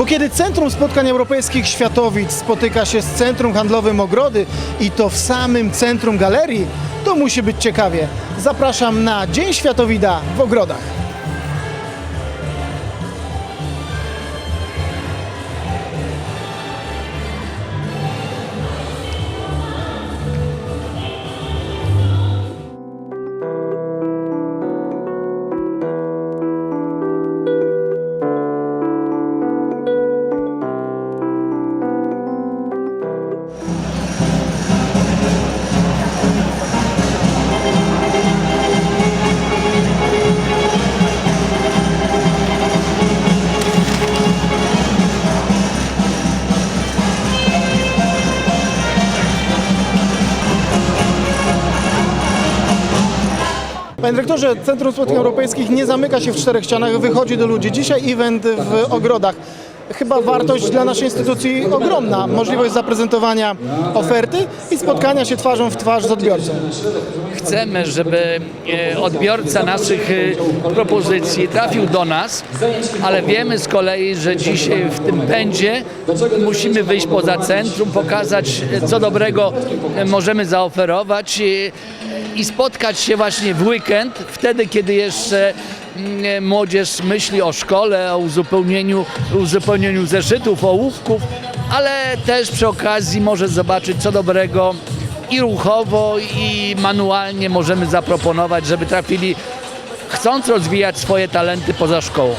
Bo kiedy Centrum Spotkań Europejskich Światowic spotyka się z Centrum Handlowym Ogrody i to w samym centrum galerii, to musi być ciekawie. Zapraszam na Dzień Światowida w Ogrodach. Panie dyrektorze, Centrum Spotkań Europejskich nie zamyka się w czterech ścianach, wychodzi do ludzi. Dzisiaj event w ogrodach. Chyba wartość dla naszej instytucji ogromna. Możliwość zaprezentowania oferty i spotkania się twarzą w twarz z odbiorcą. Chcemy, żeby e, odbiorca naszych e, propozycji trafił do nas, ale wiemy z kolei, że dzisiaj w tym pędzie musimy wyjść poza centrum, pokazać co dobrego e, możemy zaoferować i spotkać się właśnie w weekend, wtedy kiedy jeszcze mm, młodzież myśli o szkole, o uzupełnieniu, uzupełnieniu zeszytów, ołówków, ale też przy okazji może zobaczyć co dobrego i ruchowo, i manualnie możemy zaproponować, żeby trafili, chcąc rozwijać swoje talenty poza szkołą.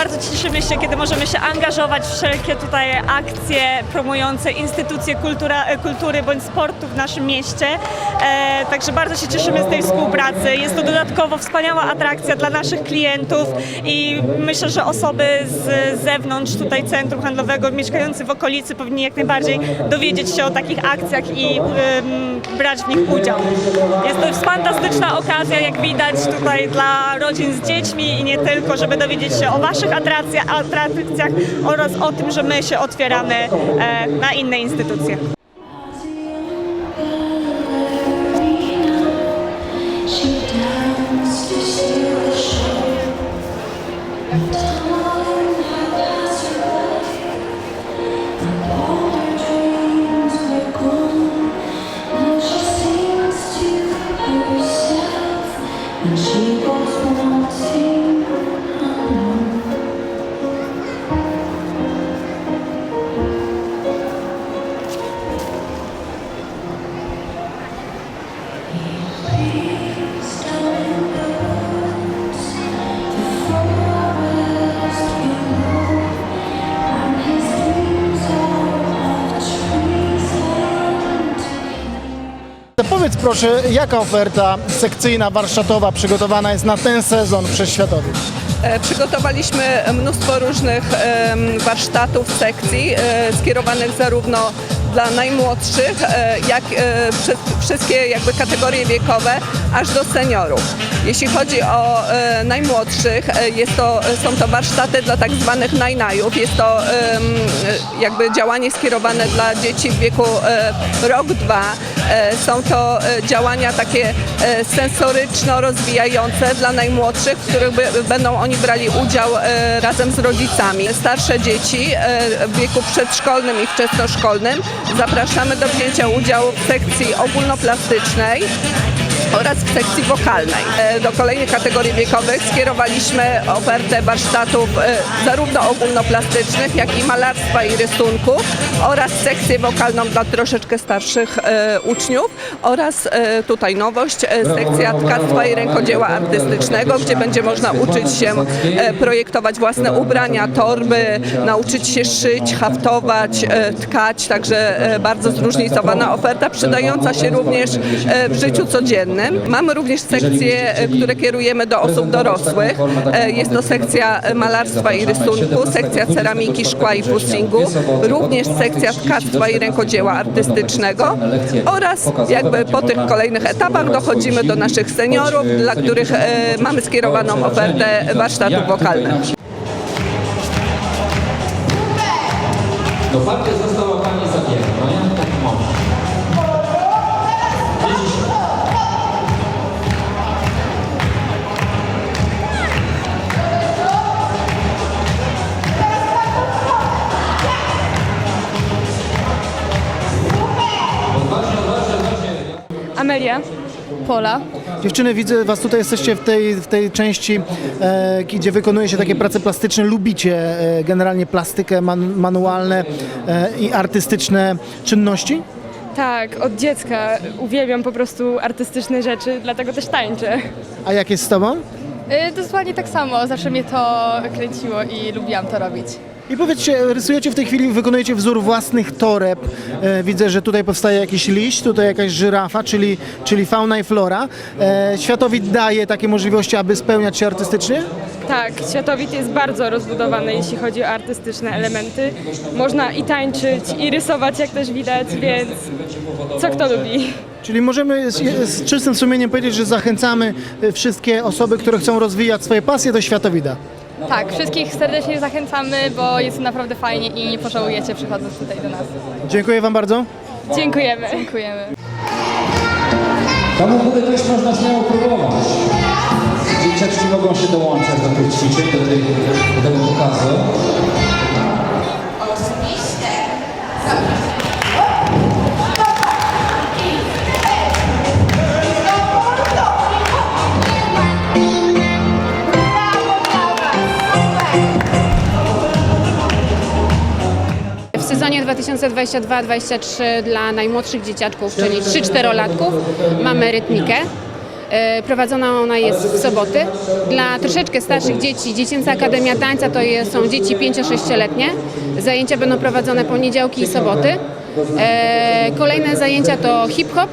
Bardzo cieszymy się, kiedy możemy się angażować w wszelkie tutaj akcje promujące instytucje kultura, e, kultury bądź sportu w naszym mieście. E, także bardzo się cieszymy z tej współpracy. Jest to dodatkowo wspaniała atrakcja dla naszych klientów i myślę, że osoby z zewnątrz tutaj centrum handlowego, mieszkający w okolicy powinni jak najbardziej dowiedzieć się o takich akcjach i brać w nich udział. Jest to fantastyczna okazja, jak widać tutaj dla rodzin z dziećmi i nie tylko, żeby dowiedzieć się o Waszych atrakcjach, atrakcjach oraz o tym, że my się otwieramy e, na inne instytucje. Proszę, jaka oferta sekcyjna, warsztatowa przygotowana jest na ten sezon przez Światowiec? Przygotowaliśmy mnóstwo różnych warsztatów, sekcji e, skierowanych zarówno dla najmłodszych, e, jak przez wszystkie jakby kategorie wiekowe, aż do seniorów. Jeśli chodzi o e, najmłodszych, e, jest to, są to warsztaty dla tak zwanych najnajów. Jest to e, jakby działanie skierowane dla dzieci w wieku e, rok, dwa. E, Są to e, działania takie e, sensoryczno-rozwijające dla najmłodszych, w których będą oni brali udział e, razem z rodzicami. Starsze dzieci e, w wieku przedszkolnym i wczesnoszkolnym zapraszamy do wzięcia udziału w sekcji ogólnoplastycznej oraz w sekcji wokalnej. E, Do kolejnych kategorii wiekowych skierowaliśmy ofertę warsztatów e, zarówno ogólnoplastycznych, jak i malarstwa i rysunku oraz sekcję wokalną dla troszeczkę starszych e, uczniów oraz tutaj nowość, sekcja tkactwa i rękodzieła artystycznego, gdzie będzie można uczyć się projektować własne ubrania, torby, nauczyć się szyć, haftować, tkać, także bardzo zróżnicowana oferta, przydająca się również w życiu codziennym. Mamy również sekcje, e, które kierujemy do osób dorosłych. E, Jest to sekcja e, malarstwa i rysunku, sekcja ceramiki, szkła i pustingu, również sekcja tkactwa i rękodzieła artystycznego oraz jakby po tych kolejnych etapach dochodzimy do naszych seniorów, dla których e, mamy skierowaną ofertę warsztatów wokalnych. Pola. Dziewczyny, widzę Was tutaj, jesteście w tej, w tej części, e, gdzie wykonuje się takie prace plastyczne. Lubicie e, generalnie plastykę, man, manualne e, i artystyczne czynności? Tak, od dziecka uwielbiam po prostu artystyczne rzeczy, dlatego też tańczę. A jak jest z Tobą? Y, Dosłownie tak samo, zawsze mnie to kręciło i lubiłam to robić. I powiedzcie, rysujecie w tej chwili, wykonujecie wzór własnych toreb. E, widzę, że tutaj powstaje jakiś liść, tutaj jakaś żyrafa, czyli, czyli fauna i flora. E, światowid daje takie możliwości, aby spełniać się artystycznie? Tak, światowid jest bardzo rozbudowany, jeśli chodzi o artystyczne elementy. Można i tańczyć, i rysować, jak też widać, więc co kto lubi. Czyli możemy z, z czystym sumieniem powiedzieć, że zachęcamy e, wszystkie osoby, które chcą rozwijać swoje pasje do światowida. Tak, wszystkich serdecznie zachęcamy, bo jest naprawdę fajnie i nie pożałujecie przychodząc tutaj do nas. Dziękuję Wam bardzo. Dziękujemy. Dziękujemy. Samochody też można śmiało próbować. Dzieciaczki mogą się dołączać do tych ćwiczeń, do, tej, do tego pokazu. 2022-2023 dla najmłodszych dzieciaczków, czyli 3-4-latków, mamy rytmikę. E, Prowadzona ona jest w soboty. Dla troszeczkę starszych dzieci Dziecięca Akademia Tańca to jest, są dzieci 5-6-letnie. Zajęcia będą prowadzone poniedziałki i soboty. E, Kolejne zajęcia to hip-hop,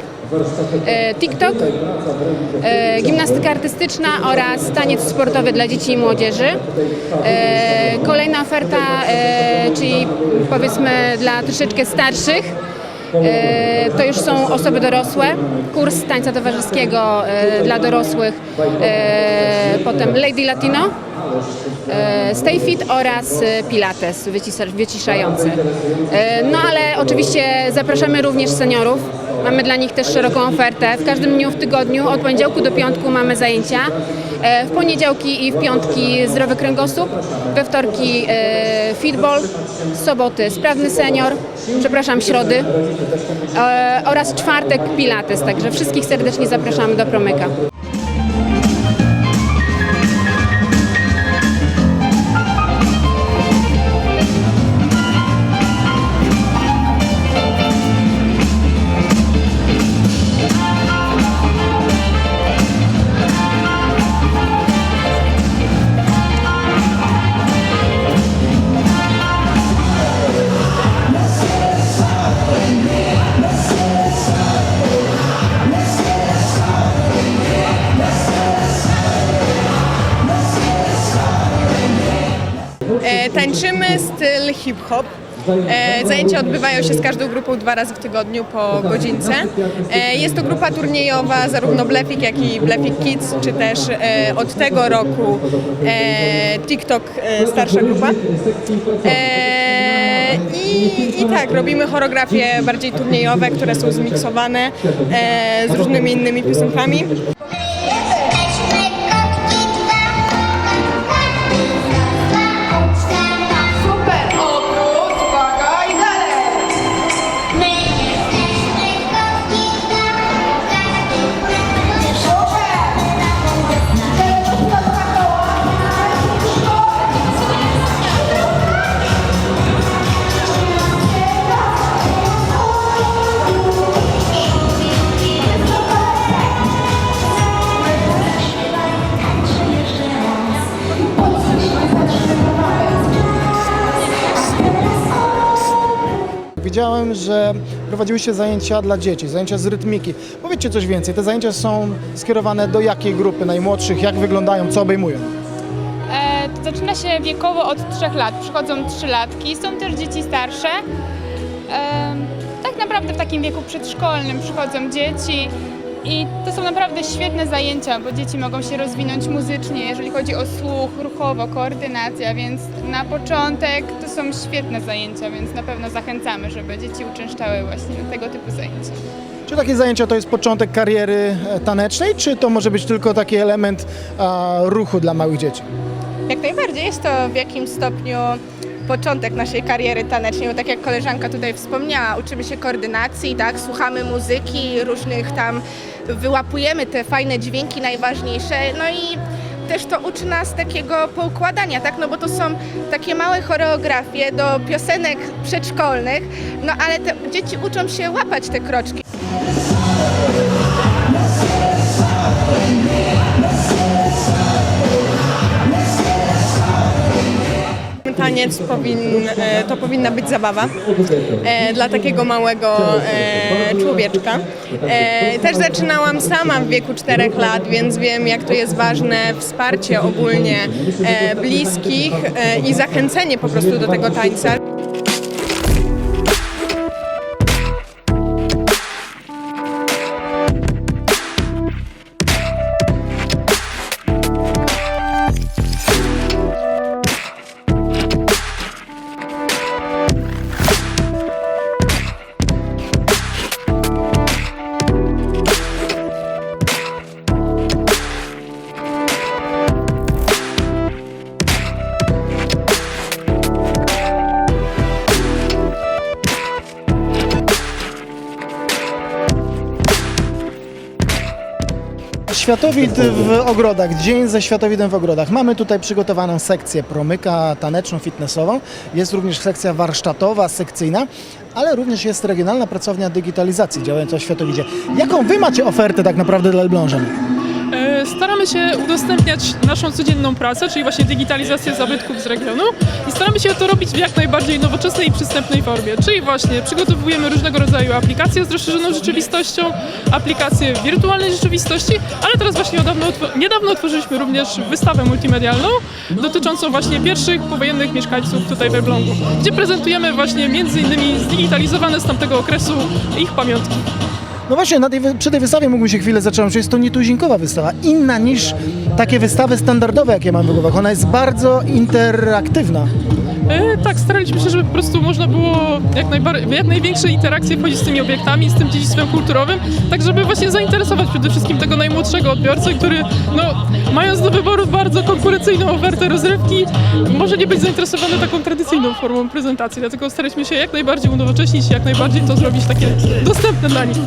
TikTok, e, gimnastyka artystyczna oraz taniec sportowy dla dzieci i młodzieży. E, Kolejna oferta, e, czyli powiedzmy dla troszeczkę starszych, E, To już są osoby dorosłe, kurs tańca towarzyskiego e, dla dorosłych, e, potem Lady Latino, e, Stay Fit oraz e, Pilates wycisza- wyciszający. E, No ale oczywiście zapraszamy również seniorów. Mamy dla nich też szeroką ofertę. W każdym dniu w tygodniu, od poniedziałku do piątku mamy zajęcia. E, W poniedziałki i w piątki zdrowy kręgosłup, we wtorki e, fitball, soboty sprawny senior, przepraszam, środy e, oraz czwartek pilates. Także wszystkich serdecznie zapraszamy do Promyka. Tańczymy styl hip-hop. E, zajęcia odbywają się z każdą grupą dwa razy w tygodniu po godzince. E, jest to grupa turniejowa, zarówno Blefik, jak i Blefik Kids, czy też e, od tego roku TikTok starsza grupa. I, I tak, robimy choreografie bardziej turniejowe, które są zmiksowane z różnymi innymi piosenkami. Widziałem, że prowadziłyście zajęcia dla dzieci, zajęcia z rytmiki. Powiedzcie coś więcej, te zajęcia są skierowane do jakiej grupy najmłodszych, jak wyglądają, co obejmują? E, to zaczyna się wiekowo od 3 lat. Przychodzą trzylatki, są też dzieci starsze. E, tak naprawdę w takim wieku przedszkolnym przychodzą dzieci i to są naprawdę świetne zajęcia, bo dzieci mogą się rozwinąć muzycznie, jeżeli chodzi o słuch, ruchowo, koordynacja, więc na początek to są świetne zajęcia, więc na pewno zachęcamy, żeby dzieci uczęszczały właśnie na tego typu zajęcia. Czy takie zajęcia to jest początek kariery e, tanecznej, czy to może być tylko taki element a, ruchu dla małych dzieci? Jak najbardziej jest to w jakimś stopniu początek naszej kariery tanecznej, bo tak jak koleżanka tutaj wspomniała, uczymy się koordynacji, tak, słuchamy muzyki, różnych tam, wyłapujemy te fajne dźwięki najważniejsze, no i też to uczy nas takiego poukładania, tak, no bo to są takie małe choreografie do piosenek przedszkolnych, no ale te dzieci uczą się łapać te kroczki. Taniec powin, e, to powinna być zabawa e, dla takiego małego e, człowieczka. Też zaczynałam sama w wieku 4 lat, więc wiem jak to jest ważne wsparcie ogólnie bliskich i zachęcenie po prostu do tego tańca. Światowid w ogrodach, dzień ze Światowidem w ogrodach. Mamy tutaj przygotowaną sekcję promyka taneczną, fitnessową. Jest również sekcja warsztatowa, sekcyjna, ale również jest regionalna pracownia digitalizacji działająca w Światowidzie. Jaką Wy macie ofertę tak naprawdę dla Elblążan? Staramy się udostępniać naszą codzienną pracę, czyli właśnie digitalizację zabytków z regionu i staramy się to robić w jak najbardziej nowoczesnej i przystępnej formie, czyli właśnie przygotowujemy różnego rodzaju aplikacje z rozszerzoną rzeczywistością, aplikacje wirtualnej rzeczywistości, ale teraz właśnie niedawno otworzyliśmy również wystawę multimedialną dotyczącą właśnie pierwszych powojennych mieszkańców tutaj w Elblągu, gdzie prezentujemy właśnie między innymi zdigitalizowane z tamtego okresu ich pamiątki. No właśnie, na tej, przy tej wystawie mógłbym się chwilę zacząć, jest to nietuzinkowa wystawa, inna niż takie wystawy standardowe, jakie mam w głowach. Ona jest bardzo interaktywna. E, tak, staraliśmy się, żeby po prostu można było jak, jak największej interakcje wchodzić z tymi obiektami, z tym dziedzictwem kulturowym, tak żeby właśnie zainteresować przede wszystkim tego najmłodszego odbiorcę, który no, mając do wyboru bardzo konkurencyjną ofertę rozrywki, może nie być zainteresowany taką tradycyjną formą prezentacji, dlatego staraliśmy się jak najbardziej unowocześnić jak najbardziej to zrobić takie dostępne dla nich.